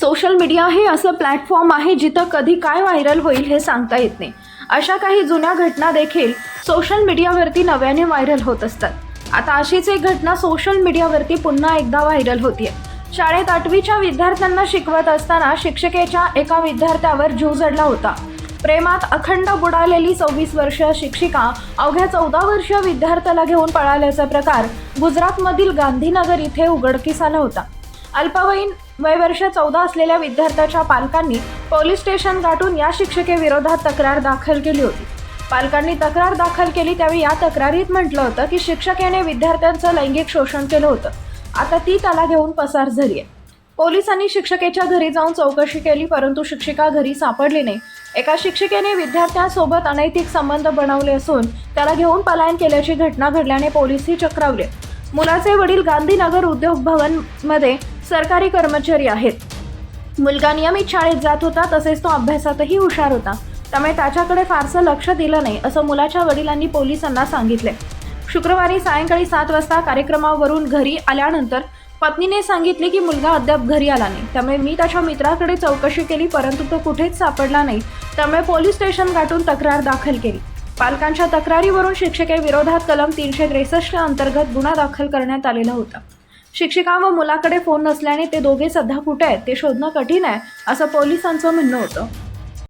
Social media हे असं platform आहे जिथं कधी काय व्हायरल होईल हे सांगता येत नाही. अशा काही जुन्या घटना देखील सोशल मीडियावरती नव्याने व्हायरल होत असतात. आता अशीच एक घटना सोशल मीडियावरती पुन्हा एकदा व्हायरल होतीये. शाळेत आठवीच्या विद्यार्थ्यांना शिकवत असताना शिक्षिकेच्या एका विद्यार्थ्यावर जीव जडला होता. प्रेमात अखंड बुडालेली सव्वीस वर्षीय शिक्षिका अवघ्या चौदा वर्षीय विद्यार्थ्याला घेऊन पळाल्याचा प्रकार गुजरातमधील गांधीनगर इथे उघडकीस आला होता. अल्पवयीन वयवर्ष चौदा असलेल्या विद्यार्थ्याच्या पालकांनी पोलीस स्टेशन गाठून या शिक्षिकेविरोधात तक्रार दाखल केली होती. पालकांनी तक्रार दाखल केली त्यावेळी या तक्रारीत म्हटलं होतं की शिक्षकेने विद्यार्थ्यांचं लैंगिक शोषण केलं होतं. आता ती त्याला घेऊन पसार झाली आहे. पोलिसांनी शिक्षकेच्या घरी जाऊन चौकशी केली परंतु शिक्षिका घरी सापडली नाही. एका शिक्षिकेने विद्यार्थ्यांसोबत अनैतिक संबंध बनवले असून त्याला घेऊन पलायन केल्याची घटना घडल्याने पोलीसही चक्रावले मुलाचे वडील गांधीनगर उद्योग भवनमध्ये सरकारी कर्मचारी आहेत. मुलगा नियमित शाळेत जात होता तसेच तो अभ्यासातही हुशार होता. त्यामुळे त्याच्याकडे फारसं लक्ष दिलं नाही असं मुलाच्या वडिलांनी पोलिसांना सांगितले. शुक्रवारी सायंकाळी सात वाजता कार्यक्रमावरून घरी आल्यानंतर पत्नीने सांगितले की मुलगा अद्याप घरी आला नाही. त्यामुळे मी त्याच्या मित्राकडे चौकशी केली परंतु तो कुठेच सापडला नाही. त्यामुळे पोलीस स्टेशन गाठून तक्रार दाखल केली. पालकांच्या तक्रारीवरून शिक्षकेविरोधात कलम तीनशे त्रेसष्ट अंतर्गत गुन्हा दाखल करण्यात आलेला होता. शिक्षिका व मुलाकडे फोन नसल्याने ते दोघे सध्या कुठे आहेत ते शोधणं कठीण आहे असं पोलिसांचं म्हणणं होतं.